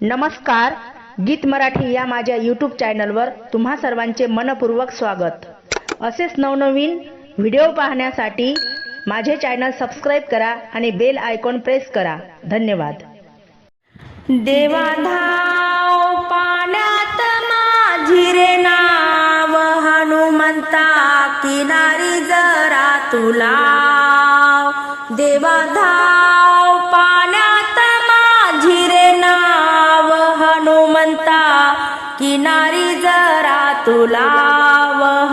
नमस्कार गीत मराठी या माझ्या यूट्यूब चॅनलवर तुम्हा सर्वांचे मनपूर्वक स्वागत. असेच नवनवीन व्हिडिओ पाहण्यासाठी माझे चॅनल सबस्क्राईब करा आणि बेल आयकॉन प्रेस करा. धन्यवाद. देवा धाव पाण्यात माझी रे नाव हनुमंता किनारी जरा तुला. देवा धाव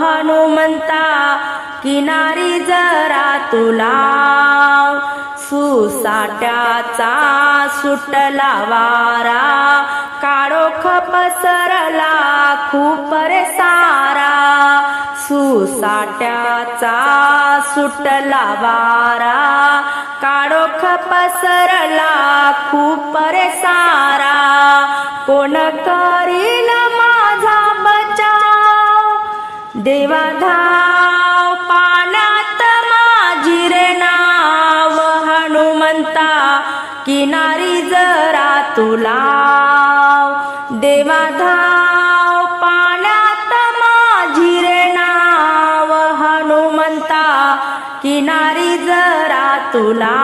हनुमंता किनारी जरा तुला सुसाट्याचा सुटला वारा काळोख पसरला खूप रे सारा. सुसाट्याचा सुटला वारा काळोख पसरला खूप रे सारा. कोण करील मा देवा धाव पाण्यात माझी रे नाव. हनुमंता किनारी जरा तुला देवा धाव पाण्यात माझी रे नाव. हनुमंता किनारी जरा तुला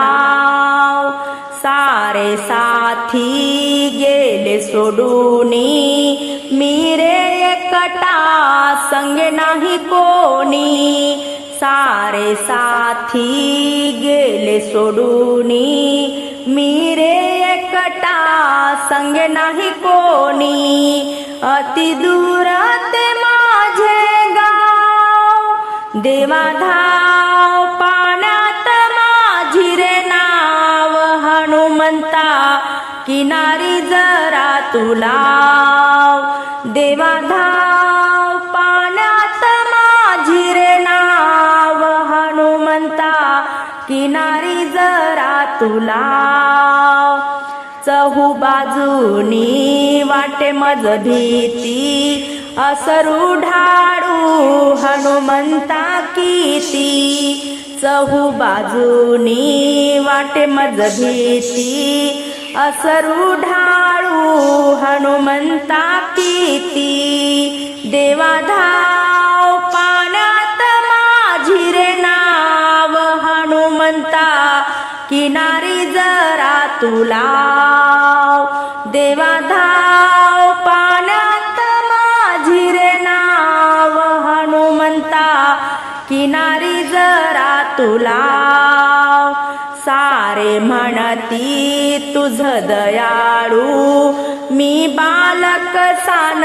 सारे साथी गेले सोडूनी मी एकटा संगे नाही कोणी. सारे साथी गेले सोडूनी. मी रे एकटा संगे नाही कोणी. अति दूर ते माझे गाव. देवा धाव पाण्यात माझी रे नाव. हनुमंता किनारी जरा तुला देवा तुला. चहू बाजूनी वाटे मज भीती असरू ढाडू हनुमंता किती. चहू बाजूनी वाटे मज भीती असरू ढाळू हनुमंता किती. देवाधा तुला देवा धाव पाण्यात माझी रे नाव. हनुमंता किनारी जरा तुला सारे म्हणती तुझ दयाळू. मी बालक सान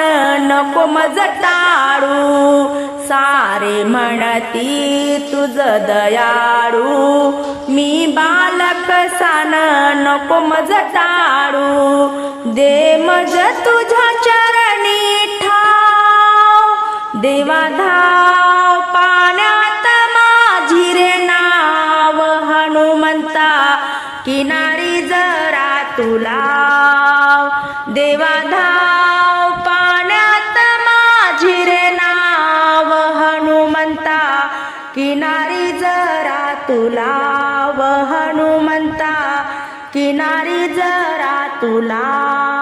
नको मज टाळू. सारे म्हणती तुझ दयाळू. मी बालक कसान नको मज टाळू दे मज तुझ्या चरणी ठाव. देवा धाव पाण्यात माझी रे नाव. हनुमंता किनारी जरा तुला. देवा धाव पाण्यात माझी रे नाव. हनुमंता किनारी जरा तुला. व हनुमंता किनारी जरा तुला